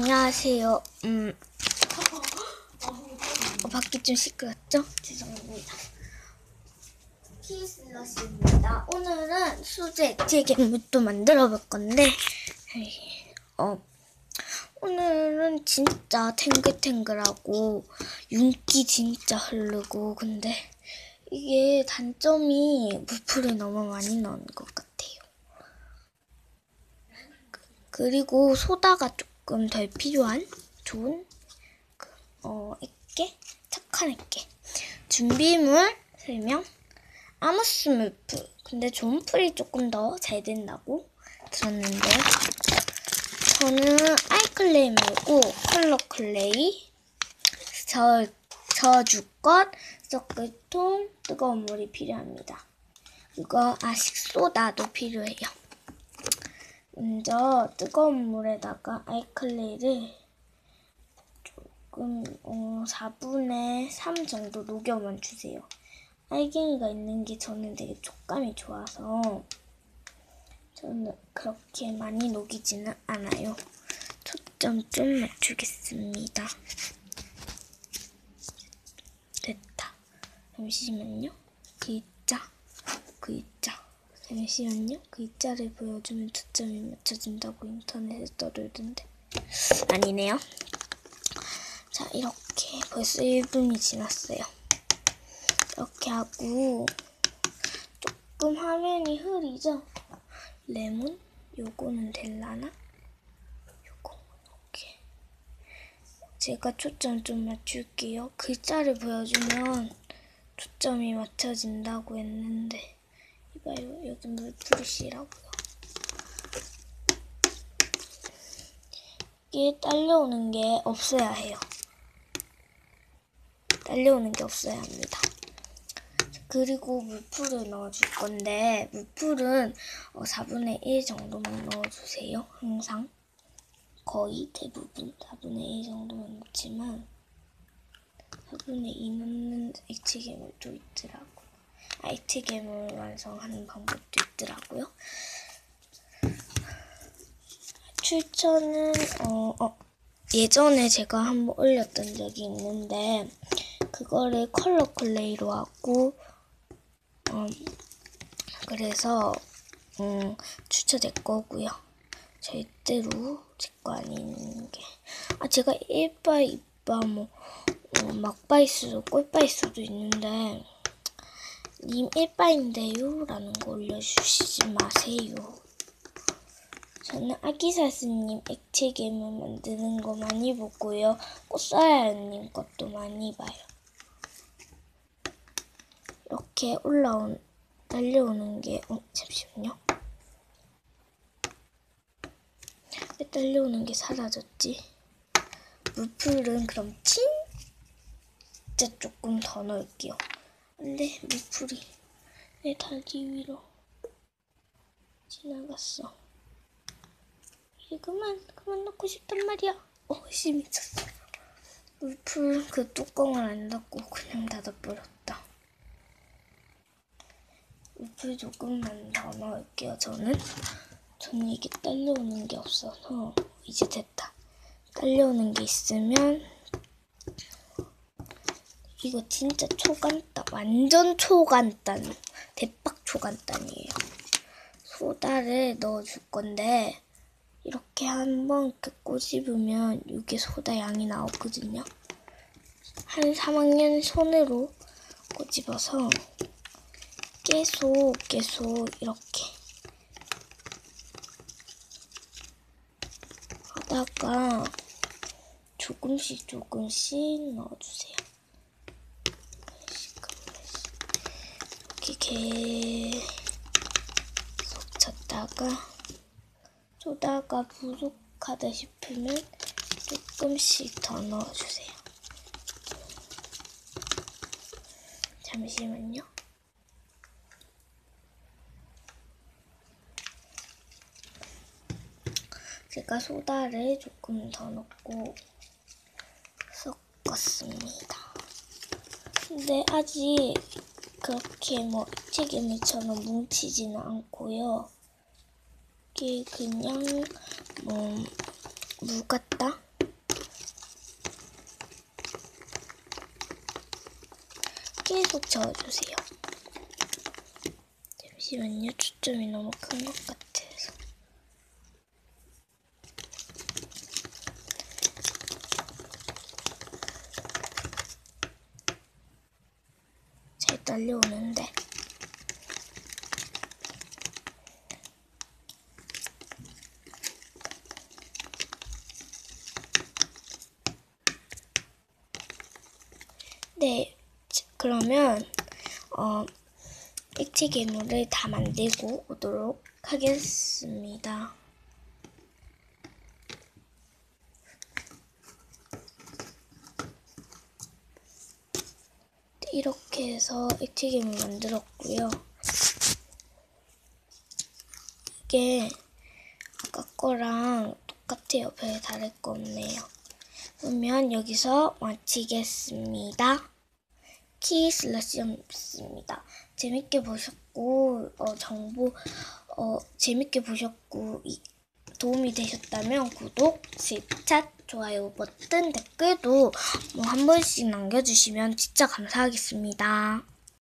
안녕하세요. 음, 어, 밖이 좀 시끄럽죠? 죄송합니다. 키슬러시입니다. 오늘은 수제 액체괴물도 만들어 볼 건데, 어, 오늘은 진짜 탱글탱글하고 윤기 진짜 흐르고, 근데 이게 단점이 물풀을 너무 많이 넣은 것 같아요. 그리고 소다가 조금 덜 필요한 좋은 그, 어, 액계? 착한 액계. 준비물 설명. 아무스 물풀. 근데 좋은 풀이 조금 더 잘 된다고 들었는데 저는 아이클레이 말고 컬러 클레이, 저, 저주껏, 서클통, 뜨거운 물이 필요합니다. 이거 아식 소다도 필요해요. 먼저 뜨거운 물에다가 아이클레이를 조금 어, 4분의 3 정도 녹여만 주세요. 알갱이가 있는 게 저는 되게 촉감이 좋아서 저는 그렇게 많이 녹이지는 않아요. 초점 좀 맞추겠습니다. 됐다. 잠시만요. 글자, 글자. 잠시만요. 글자를 보여주면 초점이 맞춰진다고 인터넷에 떠들던데. 아니네요. 자, 이렇게 벌써 1분이 지났어요. 이렇게 하고 조금 화면이 흐리죠? 레몬? 요거는 될라나? 요거 이렇게 제가 초점 좀 맞출게요. 글자를 보여주면 초점이 맞춰진다고 했는데 이 봐요. 여기 물풀이시라고요. 이게 딸려오는 게 없어야 해요. 딸려오는 게 없어야 합니다. 그리고 물풀을 넣어줄 건데 물풀은 4분의 1 정도만 넣어주세요. 항상 거의 대부분 4분의 1 정도만 넣지만 4분의 2 넣는 액체 괴물도 있더라고. 괴물 완성하는 방법도 있더라고요. 출처는 어, 어, 예전에 제가 한번 올렸던 적이 있는데 그거를 컬러 클레이로 하고 어, 그래서 음, 추천 제 거고요. 절대로 제 거 아닌 게. 아 제가 1바, 2바 뭐 어, 막바일 수도 꼴바일 수도 있는데 님 1바인데요? 라는 거 올려주시지 마세요. 저는 아기사스님 액체 괴물 만드는 거 많이 보고요. 꽃사야님 것도 많이 봐요. 이렇게 올라온, 딸려오는 게, 어, 잠시만요. 왜 딸려오는 게 사라졌지? 물풀은 그럼 진짜 조금 더 넣을게요. 안돼, 물풀이 내 다리 위로 지나갔어. 이제 그만, 그만 넣고 싶단 말이야. 어, 씨 미쳤어. 물풀 그 뚜껑을 안 닫고 그냥 닫아버렸다. 물풀 조금만 더 넣을게요, 저는. 저는 이게 딸려오는 게 없어서 이제 됐다. 딸려오는 게 있으면 이거 진짜 초간단, 완전 초간단, 대박 초간단이에요. 소다를 넣어줄 건데 이렇게 한번 꼬집으면 이게 소다 양이 나오거든요. 한 3학년 손으로 꼬집어서 계속 계속 이렇게 하다가 조금씩 조금씩 넣어주세요. 이렇게 계속 쳤다가 소다가 부족하다 싶으면 조금씩 더 넣어주세요. 잠시만요. 제가 소다를 조금 더 넣고 섞었습니다. 근데 아직 그렇게 뭐 책임이처럼 뭉치지는 않고요. 이게 그냥 뭐물 같다? 계속 저어주세요. 잠시만요. 초점이 너무 큰 것 같아요. 잘 딸려오는데. 네, 자, 그러면 어, 액체 괴물을 다 만들고 오도록 하겠습니다. 이렇게 해서 액체 괴물 만들었고요. 이게 아까 거랑 똑같아요. 별 다를 거 없네요. 그러면 여기서 마치겠습니다. 키 슬러시였습니다. 재밌게 보셨고 어, 정보 어, 재밌게 보셨고 이, 도움이 되셨다면 구독, 실착, 좋아요 버튼, 댓글도 뭐 한 번씩 남겨주시면 진짜 감사하겠습니다.